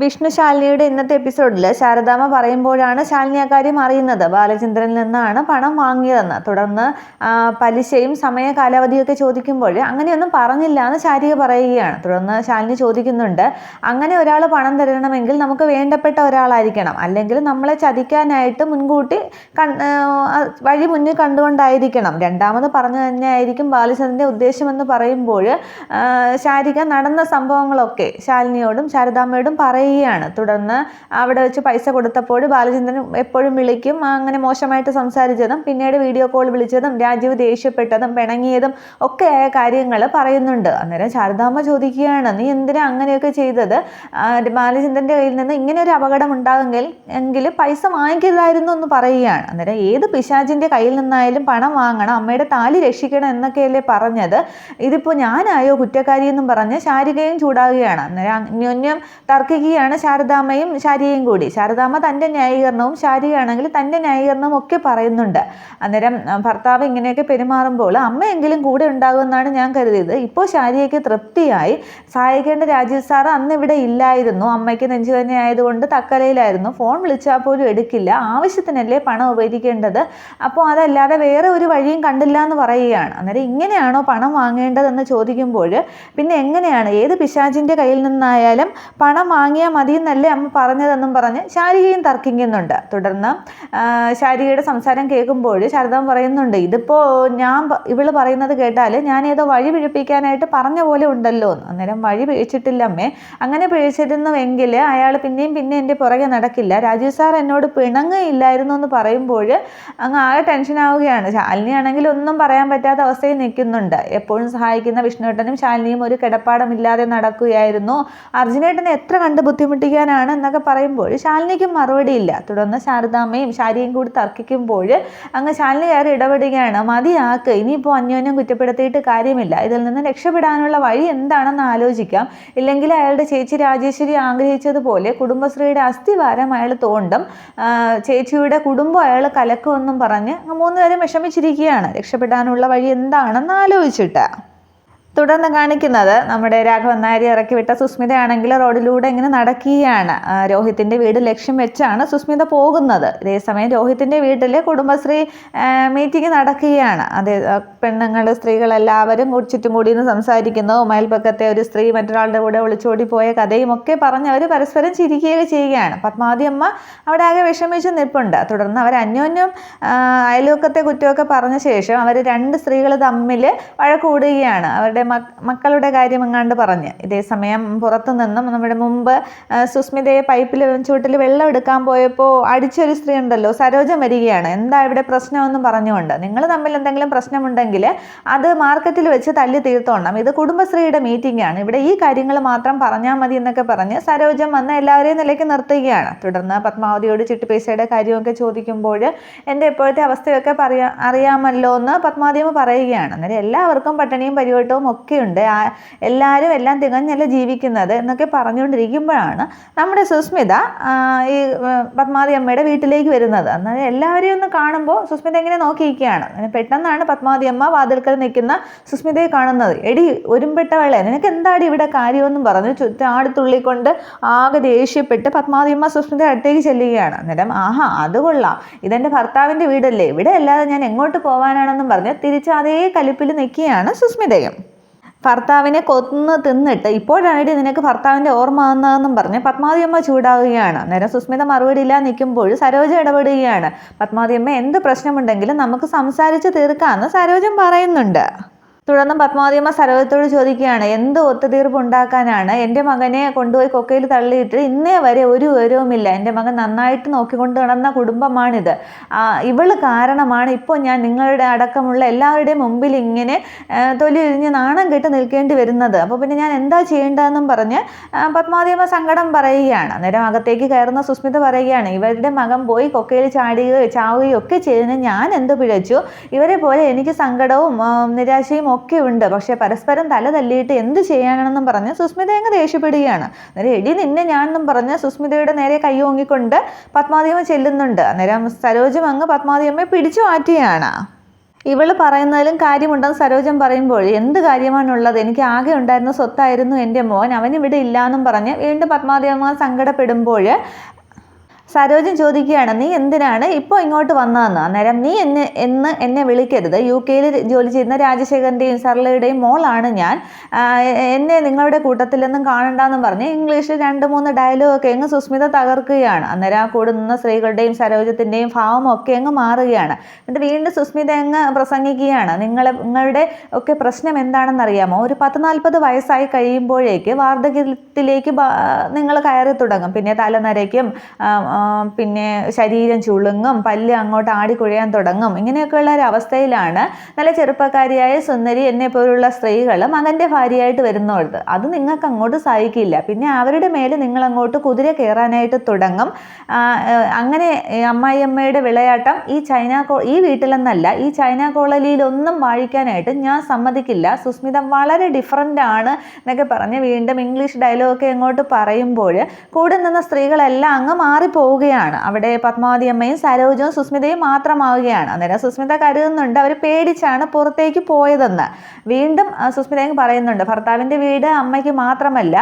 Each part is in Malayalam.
വിഷ്ണു ശാലിനിയുടെ ഇന്നത്തെ എപ്പിസോഡിൽ ശാരദാമ പറയുമ്പോഴാണ് ശാലിനി ആ കാര്യം അറിയുന്നത്. ബാലചന്ദ്രനിൽ നിന്നാണ് പണം വാങ്ങിയതെന്ന്. തുടർന്ന് പലിശയും സമയ കാലാവധിയൊക്കെ ചോദിക്കുമ്പോൾ അങ്ങനെയൊന്നും പറഞ്ഞില്ല എന്ന് ശാരിക പറയുകയാണ്. തുടർന്ന് ശാലിനി ചോദിക്കുന്നുണ്ട് അങ്ങനെ ഒരാൾ പണം തരണമെങ്കിൽ നമുക്ക് വേണ്ടപ്പെട്ട ഒരാളായിരിക്കണം. അല്ലെങ്കിൽ നമ്മളെ ചതിക്കാനായിട്ട് മുൻകൂട്ടി വഴി മുന്നിൽ കണ്ടുകൊണ്ടായിരിക്കണം. രണ്ടാമത് പറഞ്ഞു തന്നെയായിരിക്കും ബാലചന്ദ്രന്റെ ഉദ്ദേശമെന്ന് പറയുമ്പോൾ ശാരിക നടന്ന സംഭവങ്ങളൊക്കെ ശാലിനിയോടും ശാരദാമ്മയോടും പറയുകയാണ് തുടർന്ന് അവിടെ വെച്ച് പൈസ കൊടുത്തപ്പോൾ ബാലചന്ദ്രൻ എപ്പോഴും വിളിക്കും അങ്ങനെ മോശമായിട്ട് സംസാരിച്ചതും പിന്നീട് വീഡിയോ കോൾ വിളിച്ചതും രാജീവ് ദേഷ്യപ്പെട്ടതും പിണങ്ങിയതും ഒക്കെയായ കാര്യങ്ങൾ പറയുന്നുണ്ട്. അന്നേരം ശാരദാമ്മ ചോദിക്കുകയാണ് നീ എന്തിനാ അങ്ങനെയൊക്കെ ചെയ്തത്? ബാലചന്ദ്രന്റെ കയ്യിൽ നിന്ന് ഇങ്ങനെ ഒരു അപകടം ഉണ്ടാകുമെങ്കിൽ എങ്കിൽ പൈസ വാങ്ങിക്കരുതായിരുന്നു എന്ന് പറയുകയാണ്. അന്നേരം ഏത് പിശാചിന്റെ കയ്യിൽ നിന്നായാലും പണം വാങ്ങണം അമ്മയുടെ താലി രക്ഷിക്കണം എന്നൊക്കെയല്ലേ പറഞ്ഞത്. ഇതിപ്പോൾ ഞാനായോ കുറ്റക്കാരി എന്നും പറഞ്ഞ് ശാരികയും ചൂടാകുകയാണ്. അന്നേരം അന്യോന്യം തർക്കിക്കുകയാണ് ശാരദാമ്മയും ശാരികയും കൂടി. ശാരദാമ്മ തന്റെ ന്യായീകരണവും ശാരികയാണെങ്കിൽ തന്റെ ന്യായീകരണവും ഒക്കെ പറയുന്നുണ്ട്. അന്നേരം ഭർത്താവ് ഇങ്ങനെയൊക്കെ പെരുമാറുമ്പോൾ അമ്മയെങ്കിലും കൂടെ ഉണ്ടാകുമെന്നാണ് ഞാൻ കരുതിയത്. ഇപ്പോൾ ശാരികയ്ക്ക് തൃപ്തിയായി. സഹായിക്കേണ്ട രാജീവ് സാർ അന്ന് ഇവിടെ ഇല്ലായിരുന്നു. അമ്മയ്ക്ക് നെഞ്ചു തന്നെ ആയതുകൊണ്ട് തക്കലയിലായിരുന്നു. ഫോൺ വിളിച്ചാൽ പോലും എടുക്കില്ല. ആവശ്യത്തിനല്ലേ പണം ഉപയോഗിക്കേണ്ടത് അപ്പോൾ അതല്ലാതെ വേറെ ഒരു വഴിയും കണ്ടില്ല എന്ന് പറയുകയാണ്. അന്നേരം ഇങ്ങനെയാണോ പണം വാങ്ങേണ്ടതെന്ന് ചോദിക്കുമ്പോൾ പിന്നെ എങ്ങനെയാണ്? ഏത് പിശാചിന്റെ കയ്യിൽ നിന്നായാലും പണം വാങ്ങിയാൽ മതി എന്നല്ലേ അമ്മ പറഞ്ഞതെന്നും പറഞ്ഞ് ശാരികയും തർക്കിക്കുന്നുണ്ട്. തുടർന്ന് ശാരികയുടെ സംസാരം കേൾക്കുമ്പോൾ ശാരദാമ്മ പറയുന്നുണ്ട് ഇതിപ്പോൾ ഞാൻ ഇവൾ പറയുന്നത് കേട്ടാൽ ഞാൻ ഏതോ വഴി പിഴപ്പിക്കാനായിട്ട് പറഞ്ഞ പോലെ ഉണ്ടല്ലോ. എന്ന് അന്നേരം വഴി പിഴച്ചിട്ടില്ല അമ്മേ. അങ്ങനെ പിഴച്ചിരുന്നുവെങ്കിൽ അയാൾ പിന്നെയും പിന്നെ എന്റെ പുറകെ നടക്കില്ല. രാജീവ് സാർ എന്നോട് പിണങ്ങയില്ലായിരുന്നു എന്ന് പറയുമ്പോൾ അങ്ങ് ആകെ ടെൻഷനാവുകയാണ് ശാലിനിയാണെങ്കിൽ ഒന്നും പറയാൻ പറ്റാത്ത അവസ്ഥയിൽ നിൽക്കുന്നുണ്ട്. എപ്പോഴും സഹായിക്കുന്ന വിഷ്ണുവേട്ടനും ശാലിനിയും ഒരു കിടപ്പാടമില്ലാതെ നടക്കുകയായിരുന്നു. അർജുനേട്ടനെ എത്ര കണ്ട് ബുദ്ധിമുട്ടിക്കാനാണ് എന്നൊക്കെ പറയുമ്പോൾ ശാലിനിക്കും മറുപടിയില്ല. തുടർന്ന് ശാരദാമ്മയും ശാരിയും കൂടി തർക്കിക്കുമ്പോൾ അങ്ങ് ശാലിനി കയറി ഇടപെടുകയാണ്. മതിയാക്ക് ഇനിയിപ്പോൾ അന്യോന്യം കുറ്റപ്പെടുത്തിയിട്ട് കാര്യമില്ല. ഇതിൽ നിന്ന് രക്ഷപ്പെടാനുള്ള വഴി എന്താണെന്ന് ആലോചിക്കാം. ഇല്ലെങ്കിൽ അയാളുടെ ചേച്ചി രാജേശ്വരി ആഗ്രഹിച്ചതുപോലെ കുടുംബശ്രീയുടെ അസ്ഥിവാരം അയാൾ തോണ്ടും ചേച്ചിയുടെ കുടുംബം അയാൾ കലക്കുമെന്നും പറഞ്ഞ് മൂന്നുപേരും വിഷമിച്ചിരിക്കുകയാണ്. രക്ഷപ്പെടാനുള്ള വഴി എന്താണെന്ന് ആലോചിച്ചിട്ട്. തുടർന്ന് കാണിക്കുന്നത് നമ്മുടെ രാഘവൻ നായർ ഇറക്കി വിട്ട സുസ്മിതയാണെങ്കിൽ റോഡിലൂടെ ഇങ്ങനെ നടക്കുകയാണ്. രോഹിത്തിന്റെ വീട് ലക്ഷ്യം വെച്ചാണ് സുസ്മിത പോകുന്നത്. ഇതേസമയം രോഹിത്തിന്റെ വീട്ടിൽ കുടുംബശ്രീ മീറ്റിംഗ് നടക്കുകയാണ്. അതേ പെണ്ണുങ്ങൾ സ്ത്രീകളെല്ലാവരും ചുറ്റും കൂടി നിന്ന് സംസാരിക്കുന്നതും അയൽപ്പക്കത്തെ ഒരു സ്ത്രീ മറ്റൊരാളുടെ കൂടെ ഒളിച്ചോടി പോയ കഥയും ഒക്കെ പറഞ്ഞ് അവർ പരസ്പരം ചിരിക്കുകയൊക്കെ ചെയ്യുകയാണ്. പത്മാവതി അമ്മ അവിടെ ആകെ വിഷമിച്ച് നിൽപ്പുണ്ട്. തുടർന്ന് അവർ അന്യോന്യം അയൽവക്കത്തെ കുറ്റമൊക്കെ പറഞ്ഞ ശേഷം അവർ രണ്ട് സ്ത്രീകൾ തമ്മിൽ വഴക്കൂടുകയാണ് അവരുടെ മക്കളുടെ കാര്യം എങ്ങാണ്ട് പറഞ്ഞ്. ഇതേസമയം പുറത്തു നിന്നും നമ്മുടെ മുമ്പ് സുസ്മിതയെ പൈപ്പിൽ ചൂട്ടിൽ വെള്ളം എടുക്കാൻ പോയപ്പോൾ അടിച്ചൊരു സ്ത്രീ ഉണ്ടല്ലോ സരോജം വരികയാണ്. എന്താ ഇവിടെ പ്രശ്നമെന്നും പറഞ്ഞുകൊണ്ട്. നിങ്ങൾ തമ്മിൽ എന്തെങ്കിലും പ്രശ്നമുണ്ടെങ്കിൽ അത് മാർക്കറ്റിൽ വെച്ച് തല്ലി തീർത്തോണം. ഇത് കുടുംബശ്രീയുടെ മീറ്റിംഗ് ആണ്. ഇവിടെ ഈ കാര്യങ്ങൾ മാത്രം പറഞ്ഞാൽ മതി എന്നൊക്കെ പറഞ്ഞ് സരോജം വന്ന് എല്ലാവരെയും നിലയ്ക്ക് നിർത്തുകയാണ്. തുടർന്ന് പത്മാവതിയോട് ചിട്ടുപൈസയുടെ കാര്യമൊക്കെ ചോദിക്കുമ്പോൾ എന്റെ ഇപ്പോഴത്തെ അവസ്ഥയൊക്കെ പറയാ അറിയാമല്ലോ എന്ന് പത്മാവതിയമ്മ പറയുകയാണ്. അന്നേരം എല്ലാവർക്കും പട്ടിണിയും പരിവട്ടവും ഒക്കെയുണ്ട്. എല്ലാവരും എല്ലാം തികഞ്ഞല്ല ജീവിക്കുന്നത് എന്നൊക്കെ പറഞ്ഞുകൊണ്ടിരിക്കുമ്പോഴാണ് നമ്മുടെ സുസ്മിത ഈ പത്മാവതി അമ്മയുടെ വീട്ടിലേക്ക് വരുന്നത്. അന്നേരം എല്ലാവരെയും ഒന്ന് കാണുമ്പോൾ സുസ്മിത ഇങ്ങനെ നോക്കിയിരിക്കുകയാണ്? പെട്ടെന്നാണ് പത്മാവതി അമ്മ വാതിൽക്കൽ നിൽക്കുന്ന സുസ്മിതയെ കാണുന്നത്. എടി ഒരുമ്പെട്ടവളെ നിനക്ക് എന്താടി ഇവിടെ കാര്യമെന്നും പറഞ്ഞു ചുറ്റാടി തുള്ളിക്കൊണ്ട് ആകെ ദേഷ്യപ്പെട്ട് പത്മാവതി അമ്മ സുസ്മിത അടുത്തേക്ക് ചെല്ലുകയാണ്. അന്നേരം ആഹാ അത് കൊള്ളാം. ഇതെന്റെ ഭർത്താവിന്റെ വീടല്ലേ? ഇവിടെ അല്ലാതെ ഞാൻ എങ്ങോട്ട് പോകാനാണെന്നും പറഞ്ഞ് തിരിച്ച് അതേ കലിപ്പിൽ നിൽക്കുകയാണ് സുസ്മിതയും. ഭർത്താവിനെ കൊന്ന് തിന്നിട്ട് ഇപ്പോഴാണ് നിനക്ക് ഭർത്താവിന്റെ ഓർമ്മ വന്നതെന്നും പറഞ്ഞ് പത്മാവതിയമ്മ ചൂടാവുകയാണ്. അന്നേരം സുസ്മിത മറുപടി നിൽക്കുമ്പോൾ സരോജ ഇടപെടുകയാണ്. പത്മാവതിയമ്മ എന്ത് പ്രശ്നമുണ്ടെങ്കിലും നമുക്ക് സംസാരിച്ച് തീർക്കാമെന്ന് സരോജം പറയുന്നുണ്ട്. തുടർന്ന് പത്മാവതിയമ്മ സരോജത്തോട് ചോദിക്കുകയാണ് എന്ത് ഒത്തുതീർപ്പ് ഉണ്ടാക്കാനാണ് എന്റെ മകനെ കൊണ്ടുപോയി കൊക്കയിൽ തള്ളിയിട്ട് ഇന്നേ വരെ ഒരു വിവരവുമില്ല എന്റെ മകൻ നന്നായിട്ട് നോക്കിക്കൊണ്ട് നടന്ന കുടുംബമാണിത്. ഇവൾ കാരണമാണ് ഇപ്പോൾ ഞാൻ നിങ്ങളുടെ അടക്കമുള്ള എല്ലാവരുടെയും മുമ്പിൽ ഇങ്ങനെ തൊലി ഇരിഞ്ഞ് നാണം കെട്ട് നിൽക്കേണ്ടി വരുന്നത്. അപ്പോൾ പിന്നെ ഞാൻ എന്താ ചെയ്യേണ്ടതെന്നും പറഞ്ഞ് പത്മാവതിയമ്മ സങ്കടം പറയുകയാണ്. അന്നേരം അകത്തേക്ക് കയറുന്ന സുസ്മിത പറയുകയാണ് ഇവരുടെ മകൻ പോയി കൊക്കയിൽ ചാടുകയോ ചാവുകയോ ഒക്കെ ചെയ്തതിന് ഞാൻ എന്ത് പിഴച്ചു? ഇവരെ പോലെ എനിക്ക് സങ്കടവും നിരാശയും ഒക്കെ ഉണ്ട് പക്ഷേ പരസ്പരം തല തല്ലിയിട്ട് എന്ത് ചെയ്യാനാണെന്നും പറഞ്ഞ് സുസ്മിത അങ്ങ് ദേഷ്യപ്പെടുകയാണ്. അന്നേരം എടി നിന്നെ ഞാനെന്നും പറഞ്ഞ് സുസ്മിതയുടെ നേരെ കൈയോങ്ങിക്കൊണ്ട് പത്മാവതിയമ്മ ചെല്ലുന്നുണ്ട്. അന്നേരം സരോജം അങ്ങ് പത്മാവതിയമ്മയെ പിടിച്ചു മാറ്റുകയാണ്. ഇവൾ പറയുന്നതിലും കാര്യമുണ്ടെന്ന് സരോജം പറയുമ്പോൾ എന്ത് കാര്യമാണുള്ളത്? എനിക്ക് ആകെ ഉണ്ടായിരുന്ന സ്വത്തായിരുന്നു എന്റെ മോൻ. അവൻ ഇവിടെ ഇല്ലാന്നും പറഞ്ഞ് വീണ്ടും പത്മാദേവന്മാർ സങ്കടപ്പെടുമ്പോൾ സരോജൻ ചോദിക്കുകയാണ് നീ എന്തിനാണ് ഇപ്പോൾ ഇങ്ങോട്ട് വന്നതെന്ന്? അന്നേരം നീ എന്നെ എന്ന് എന്നെ വിളിക്കരുത്. യു കെയിൽ ജോലി ചെയ്യുന്ന രാജശേഖരന്റെയും സർലയുടെയും മോളാണ് ഞാൻ. എന്നെ നിങ്ങളുടെ കൂട്ടത്തിൽ നിന്നും കാണണ്ടെന്നും പറഞ്ഞ് ഇംഗ്ലീഷിൽ രണ്ട് മൂന്ന് ഡയലോഗ് ഒക്കെ അങ്ങ് സുസ്മിത തകർക്കുകയാണ്. അന്നേരം ആ കൂടെ നിന്ന സ്ത്രീകളുടെയും സരോജത്തിന്റെയും ഒക്കെ അങ്ങ് മാറുകയാണ്. എന്നിട്ട് വീണ്ടും സുസ്മിത അങ്ങ് പ്രസംഗിക്കുകയാണ് നിങ്ങളെ നിങ്ങളുടെ ഒക്കെ പ്രശ്നം എന്താണെന്ന് അറിയാമോ ഒരു പത്ത് നാൽപ്പത് വയസ്സായി കഴിയുമ്പോഴേക്ക് വാർദ്ധക്യത്തിലേക്ക് നിങ്ങൾ കയറി തുടങ്ങും. പിന്നെ തലനരയ്ക്കും പിന്നെ ശരീരം ചുളുങ്ങും പല്ല് അങ്ങോട്ട് ആടിക്കുഴയാൻ തുടങ്ങും. ഇങ്ങനെയൊക്കെയുള്ള ഒരു അവസ്ഥയിലാണ് നല്ല ചെറുപ്പക്കാരിയായ സുന്ദരി എന്നെ പോലുള്ള സ്ത്രീകൾ മകന്റെ ഭാര്യയായിട്ട് വരുന്നത്. അത് നിങ്ങൾക്ക് അങ്ങോട്ട് സഹായിക്കില്ല. പിന്നെ അവരുടെ മേലെ നിങ്ങൾ അങ്ങോട്ട് കുതിര കയറാനായിട്ട് തുടങ്ങും. അങ്ങനെ അമ്മായിയമ്മയുടെ വിളയാട്ടം ഈ ചൈന കോ ഈ വീട്ടിലെന്നല്ല ഈ ചൈന കോളനിയിലൊന്നും വാഴിക്കാനായിട്ട് ഞാൻ സമ്മതിക്കില്ല. സുസ്മിത വളരെ ഡിഫറന്റ് ആണ് എന്നൊക്കെ പറഞ്ഞ് വീണ്ടും ഇംഗ്ലീഷ് ഡയലോഗൊക്കെ അങ്ങോട്ട് പറയുമ്പോൾ കൂടെ നിന്ന സ്ത്രീകളെല്ലാം അങ്ങ് മാറിപ്പോവുകയാണ് അവിടെ പത്മാവതി അമ്മയും സരോജവും സുസ്മിതയും മാത്രമാവുകയാണ്. അന്നേരം സുസ്മിത കരുതുന്നുണ്ട് അവർ പേടിച്ചാണ് പുറത്തേക്ക് പോയതെന്ന്. വീണ്ടും സുസ്മിതയും സുസ്മിത പറയുന്നുണ്ട് ഭർത്താവിന്റെ വീട് അമ്മയ്ക്ക് മാത്രമല്ല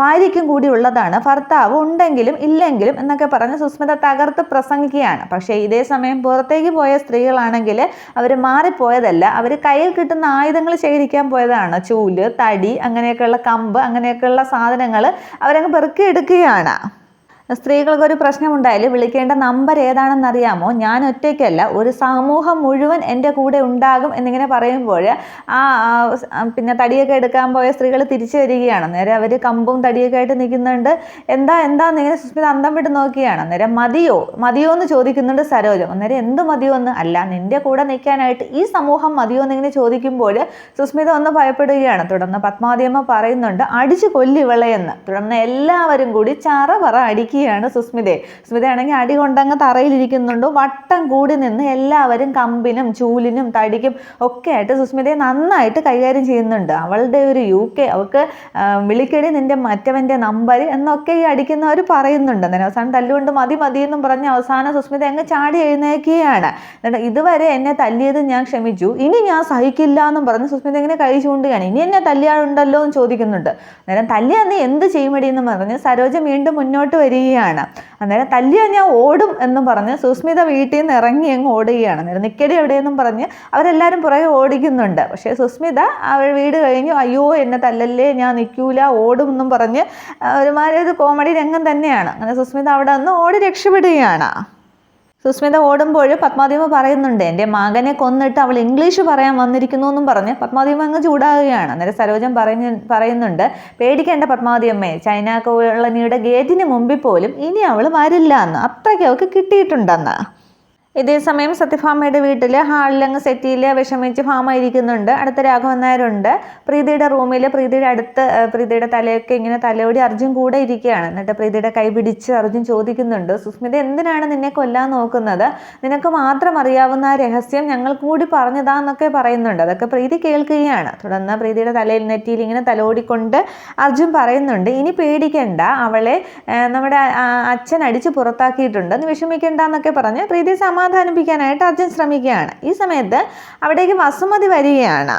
ഭാര്യയ്ക്കും കൂടി ഉള്ളതാണ്. ഭർത്താവ് ഉണ്ടെങ്കിലും ഇല്ലെങ്കിലും എന്നൊക്കെ പറഞ്ഞ് സുസ്മിത തകർത്ത് പ്രസംഗിക്കുകയാണ്. പക്ഷേ ഇതേ സമയം പുറത്തേക്ക് പോയ സ്ത്രീകളാണെങ്കിൽ അവർ മാറിപ്പോയതല്ല. അവർ കയ്യിൽ കിട്ടുന്ന ആയുധങ്ങൾ ശേഖരിക്കാൻ പോയതാണ്. ചൂൽ തടി അങ്ങനെയൊക്കെയുള്ള കമ്പ് അങ്ങനെയൊക്കെയുള്ള സാധനങ്ങൾ അവരങ്ങ് പെറുക്കിയെടുക്കുകയാണ് സ്ത്രീകൾക്ക് ഒരു പ്രശ്നമുണ്ടായാലും വിളിക്കേണ്ട നമ്പർ ഏതാണെന്നറിയാമോ? ഞാൻ ഒറ്റയ്ക്കല്ല. ഒരു സമൂഹം മുഴുവൻ എന്റെ കൂടെ ഉണ്ടാകും എന്നിങ്ങനെ പറയുമ്പോൾ ആ പിന്നെ തടിയൊക്കെ എടുക്കാൻ പോയ സ്ത്രീകൾ തിരിച്ചു വരികയാണ്. നേരെ അവർ കമ്പും തടിയൊക്കെ ആയിട്ട് നിൽക്കുന്നുണ്ട്. എന്താ എന്താന്ന് ഇങ്ങനെ സുസ്മിത അന്തം വിട്ട് നോക്കിയാണ്. നേരെ മതിയോ? മതിയോ എന്ന് ചോദിക്കുന്നുണ്ട് സരോജം. അന്നേരം എന്ത് മതിയോ എന്ന്? അല്ല നിന്റെ കൂടെ നിൽക്കാനായിട്ട് ഈ സമൂഹം മതിയോ എന്നിങ്ങനെ ചോദിക്കുമ്പോൾ സുസ്മിത ഒന്ന് ഭയപ്പെടുകയാണ്. തുടർന്ന് പത്മാവതിയമ്മ പറയുന്നുണ്ട് അടിച്ചു കൊല്ലിവിളയെന്ന് തുടർന്ന് എല്ലാവരും കൂടി ചറ പറ അടിക്കുകയാണ് സുസ്മിതയെ സുസ്മിതയാണെങ്കിൽ അടി കൊണ്ടങ്ങ് തറയിലിരിക്കുന്നുണ്ട്. വട്ടം കൂടി നിന്ന് എല്ലാവരും കമ്പിനും ചൂലിനും തടിക്കും ഒക്കെ ആയിട്ട് സുസ്മിതയെ നന്നായിട്ട് കൈകാര്യം ചെയ്യുന്നുണ്ട്. അവളുടെ ഒരു യു കെ അവൾക്ക് വിളിക്കടി നിന്റെ മറ്റവന്റെ നമ്പർ എന്നൊക്കെ ഈ അടിക്കുന്നവർ പറയുന്നുണ്ട്. അന്നേരം അവസാനം തല്ലുകൊണ്ട് മതി മതി എന്നും പറഞ്ഞ് അവസാനം സുസ്മിത അങ്ങ് ചാടി എഴുന്നേക്കുകയാണ്. എന്നിട്ട് ഇതുവരെ എന്നെ തല്ലിയത് ഞാൻ ക്ഷമിച്ചു. ഇനി ഞാൻ സഹിക്കില്ല എന്നും പറഞ്ഞ് സുസ്മിത ഇങ്ങനെ കൈ ചൂണ്ടുകയാണ്. ഇനി എന്നെ തല്ലിയാളുണ്ടല്ലോ എന്ന് ചോദിക്കുന്നുണ്ട്. അന്നേരം തല്ലിയാന്ന് നീ എന്ത് ചെയ്യുമടി എന്ന് പറഞ്ഞ് സരോജ വീണ്ടും മുന്നോട്ട് വരികയാണ് അന്നേരം തല്ലിയ ഞാൻ ഓടും എന്നും പറഞ്ഞ് സുസ്മിത വീട്ടിൽ നിന്ന് ഇറങ്ങി അങ്ങ് ഓടുകയാണ്. അന്നേരം നിക്കടി എവിടെയെന്നും പറഞ്ഞ് അവരെല്ലാവരും പുറകെ ഓടിക്കുന്നുണ്ട്. പക്ഷേ സുസ്മിത അവൾ വീട് കഴിഞ്ഞു. അയ്യോ എന്നെ തല്ലല്ലേ ഞാൻ നിൽക്കൂല ഓടും എന്നും പറഞ്ഞ് ഒരുമാതിരി ഒരു കോമഡി രംഗം തന്നെയാണ്. അങ്ങനെ സുസ്മിത അവിടെ നിന്ന് ഓടി രക്ഷപ്പെടുകയാണ്. സുസ്മിത ഓടുമ്പോൾ പത്മാദേവ പറയുന്നുണ്ട് എന്റെ മകനെ കൊന്നിട്ട് അവൾ ഇംഗ്ലീഷ് പറയാൻ വന്നിരിക്കുന്നു എന്നും പറഞ്ഞ് പത്മാദേവ അങ്ങ് ചൂടാകുകയാണ്. അന്നേരം സരോജൻ പറഞ്ഞ് പറയുന്നുണ്ട് പേടിക്കേണ്ട പത്മാദേവമ്മേ ചൈന കോളനിയുടെ ഗേറ്റിന് മുമ്പിൽ പോലും ഇനി അവൾ വരില്ല എന്ന്. അത്രയ്ക്ക് അവൾക്ക് കിട്ടിയിട്ടുണ്ടെന്ന്. ഇതേ സത്യഫാമയുടെ വീട്ടിൽ ഹാളിലങ്ങ് സെറ്റിയിൽ വിഷമിച്ച് ഭാമ ഇരിക്കുന്നുണ്ട് അടുത്ത രാഘവൻ നായരുണ്ട്. പ്രീതിയുടെ റൂമിൽ പ്രീതിയുടെ അടുത്ത് പ്രീതിയുടെ തലയൊക്കെ ഇങ്ങനെ തലയോടി അർജുൻ കൂടെ ഇരിക്കുകയാണ്. എന്നിട്ട് പ്രീതിയുടെ കൈ പിടിച്ച് അർജുൻ ചോദിക്കുന്നുണ്ട് സുസ്മിത എന്തിനാണ് നിന്നെ കൊല്ലാൻ നോക്കുന്നത്? നിനക്ക് മാത്രം അറിയാവുന്ന രഹസ്യം ഞങ്ങൾ കൂടി പറഞ്ഞതാന്നൊക്കെ പറയുന്നുണ്ട്. അതൊക്കെ പ്രീതി കേൾക്കുകയാണ്. തുടർന്ന് പ്രീതിയുടെ തലയിൽ നെറ്റിയിൽ ഇങ്ങനെ തലോടിക്കൊണ്ട് അർജുൻ പറയുന്നുണ്ട് ഇനി പേടിക്കണ്ട അവളെ നമ്മുടെ അച്ഛൻ അടിച്ച് പുറത്താക്കിയിട്ടുണ്ട്. നീ വിഷമിക്കണ്ട എന്നൊക്കെ പറഞ്ഞ് പ്രീതിയെ സമാധാനിപ്പിക്കാനായിട്ട് അർജുൻ ശ്രമിക്കുകയാണ്. ഈ സമയത്ത് അവിടേക്ക് വസുമതി വരികയാണ്.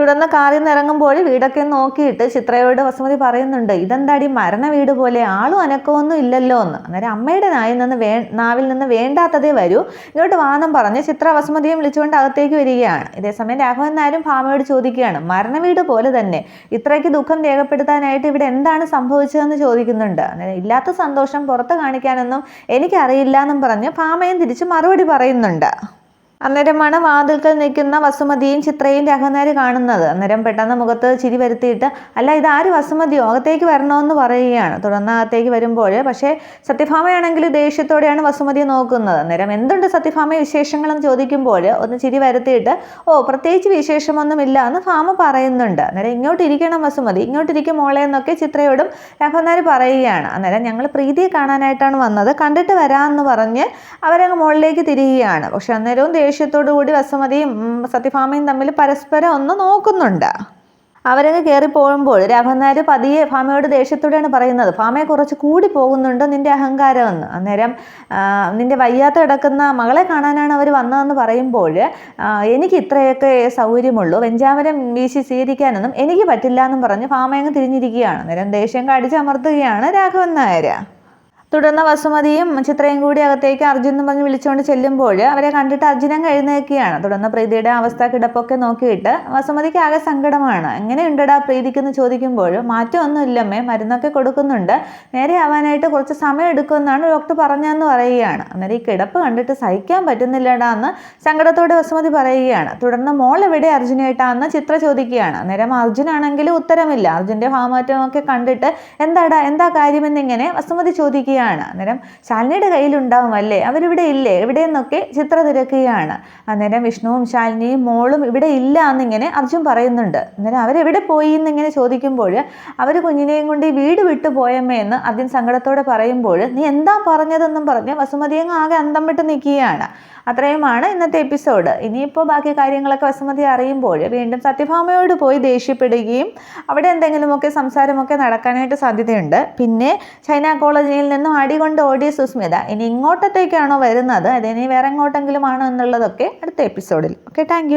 തുടർന്ന് കാറിൽ നിന്ന് ഇറങ്ങുമ്പോൾ വീടൊക്കെ നോക്കിയിട്ട് ചിത്രയോട് വസുമതി പറയുന്നുണ്ട് ഇതെന്താടി മരണ വീട് പോലെ? ആളും അനക്കമൊന്നും ഇല്ലല്ലോ എന്ന്. അന്നേരം അമ്മയുടെ നായിൽ നിന്ന് വേ നാവിൽ നിന്ന് വേണ്ടാത്തതേ വരൂ. ഇങ്ങോട്ട് വാദം പറഞ്ഞ് ചിത്ര വസുമതിയും വിളിച്ചുകൊണ്ട് അകത്തേക്ക് വരികയാണ്. ഇതേസമയം രാഘവൻ നായരും ഭാമയോട് ചോദിക്കുകയാണ് മരണ വീട് പോലെ തന്നെ ഇത്രയ്ക്ക് ദുഃഖം രേഖപ്പെടുത്താനായിട്ട് ഇവിടെ എന്താണ് സംഭവിച്ചതെന്ന് ചോദിക്കുന്നുണ്ട്. അന്നേരം ഇല്ലാത്ത സന്തോഷം പുറത്ത് കാണിക്കാനൊന്നും എനിക്കറിയില്ല എന്നും പറഞ്ഞ് ഭാമയും തിരിച്ച് മറുപടി പറയുന്നുണ്ട്. അന്നേരമാണ് വാതിൽക്കൽ നിൽക്കുന്ന വസുമതിയും ചിത്രയും രഹനേര് കാണുന്നത്. അന്നേരം പെട്ടെന്ന് മുഖത്ത് ചിരി വരുത്തിയിട്ട് അല്ല ഇത് ആര് വസുമതിയോ? അകത്തേക്ക് വരണമെന്ന് പറയുകയാണ്. തുടർന്ന് അകത്തേക്ക് വരുമ്പോൾ പക്ഷേ സത്യഭാമയാണെങ്കിൽ ദേഷ്യത്തോടെയാണ് വസുമതിയെ നോക്കുന്നത്. അന്നേരം എന്തുണ്ട് സത്യഭാമ വിശേഷങ്ങളെന്ന് ചോദിക്കുമ്പോൾ ഒന്ന് ചിരി വരുത്തിയിട്ട് ഓ പ്രത്യേകിച്ച് വിശേഷമൊന്നുമില്ല എന്ന് ഭാമ പറയുന്നുണ്ട്. അന്നേരം ഇങ്ങോട്ട് ഇരിക്കണം വസുമതി ഇങ്ങോട്ടിരിക്കും മോളെ എന്നൊക്കെ ചിത്രയോടും രഹനേര് പറയുകയാണ്. അന്നേരം ഞങ്ങൾ പ്രീതിയെ കാണാനായിട്ടാണ് വന്നത് കണ്ടിട്ട് വരാമെന്ന് പറഞ്ഞ് അവരങ്ങ് മുകളിലേക്ക് തിരികുകയാണ് പക്ഷെ അന്നേരവും ദേഷ്യത്തോടു കൂടി വസുമതിയും സത്യഭാമയും തമ്മിൽ പരസ്പരം ഒന്ന് നോക്കുന്നുണ്ട്. അവരങ്ങ് കയറി പോകുമ്പോൾ രാഘവൻ നായർ പതിയെ ഭാമയോട് ദേഷ്യത്തോടെയാണ് പറയുന്നത് ഭാമയെ കുറച്ച് കൂടി പോകുന്നുണ്ടോ നിന്റെ അഹങ്കാരമെന്ന്? അന്നേരം നിന്റെ വയ്യാത്ത കിടക്കുന്ന മകളെ കാണാനാണ് അവർ വന്നതെന്ന് പറയുമ്പോൾ എനിക്ക് ഇത്രയൊക്കെ സൗകര്യമുള്ളൂ വെഞ്ചാമരം വീശി സ്വീകരിക്കാനൊന്നും എനിക്ക് പറ്റില്ല എന്നും പറഞ്ഞ് ഭാമയങ്ങ് തിരിഞ്ഞിരിക്കുകയാണ്. അന്നേരം ദേഷ്യം കടിച്ചമർത്തുകയാണ് രാഘവൻ നായർ തുടർന്ന് വസുമതിയും ചിത്രയും കൂടി അകത്തേക്ക് അർജുൻ എന്ന് പറഞ്ഞ് വിളിച്ചുകൊണ്ട് ചെല്ലുമ്പോൾ അവരെ കണ്ടിട്ട് അർജുനൻ എഴുന്നേൽക്കുകയാണ്. തുടർന്ന് പ്രീതിയുടെ അവസ്ഥ കിടപ്പൊക്കെ നോക്കിയിട്ട് വസുമതിക്ക് ആകെ സങ്കടമാണ്. എങ്ങനെയുണ്ടടാ പ്രീതിക്കെന്ന് ചോദിക്കുമ്പോൾ മാറ്റമൊന്നുമില്ലമ്മേ മരുന്നൊക്കെ കൊടുക്കുന്നുണ്ട്. നേരെ ആവാനായിട്ട് കുറച്ച് സമയം എടുക്കുമെന്നാണ് ഡോക്ടർ പറഞ്ഞതെന്ന് പറയുകയാണ്. അന്നേരം ഈ കിടപ്പ് കണ്ടിട്ട് സഹിക്കാൻ പറ്റുന്നില്ലടാ എന്ന് സങ്കടത്തോടെ വസുമതി പറയുകയാണ്. തുടർന്ന് മോൾ എവിടെ? അർജുനായിട്ടാന്ന് ചിത്ര ചോദിക്കുകയാണ്. അന്നേരം അർജുനാണെങ്കിൽ ഉത്തരമില്ല. അർജുന്റെ ഭാവമാറ്റമൊക്കെ കണ്ടിട്ട് എന്താടാ എന്താ കാര്യമെന്നിങ്ങനെ വസുമതി ചോദിക്കുകയാണ്. അന്നേരം ശാലിനിയുടെ കയ്യിലുണ്ടാവും അല്ലേ? അവരിവിടെ ഇല്ലേ? എവിടെയെന്നൊക്കെ ചിത്ര തിരക്കുകയാണ് അന്നേരം വിഷ്ണുവും ശാലിനിയും മോളും ഇവിടെ ഇല്ല എന്നിങ്ങനെ അർജുൻ പറയുന്നുണ്ട്. അന്നേരം അവരെവിടെ പോയി എന്നിങ്ങനെ ചോദിക്കുമ്പോൾ അവർ കുഞ്ഞിനെയും കൊണ്ട് ഈ വീട് വിട്ടു പോയമ്മേ എന്ന് അർജുൻ സങ്കടത്തോടെ പറയുമ്പോൾ നീ എന്താ പറഞ്ഞതെന്നും പറഞ്ഞ് വസുമതി അങ്ങ് ആകെ അന്തം വിട്ട് നിൽക്കുകയാണ്. അത്രയുമാണ് ഇന്നത്തെ എപ്പിസോഡ്. ഇനിയിപ്പോൾ ബാക്കി കാര്യങ്ങളൊക്കെ വസുമതി അറിയുമ്പോൾ വീണ്ടും സത്യഭാമയോട് പോയി ദേഷ്യപ്പെടുകയും അവിടെ എന്തെങ്കിലുമൊക്കെ സംസാരമൊക്കെ നടക്കാനായിട്ട് സാധ്യതയുണ്ട്. പിന്നെ ചൈന കോളേജിൽ നിന്നും അടികൊണ്ട് ഓടിയ സുസ്മിത. ഇനി ഇങ്ങോട്ടത്തേക്കാണോ വരുന്നത്? അതിനി വേറെ എങ്ങോട്ടെങ്കിലും ആണോ എന്നുള്ളതൊക്കെ അടുത്ത എപ്പിസോഡിൽ. Okay thank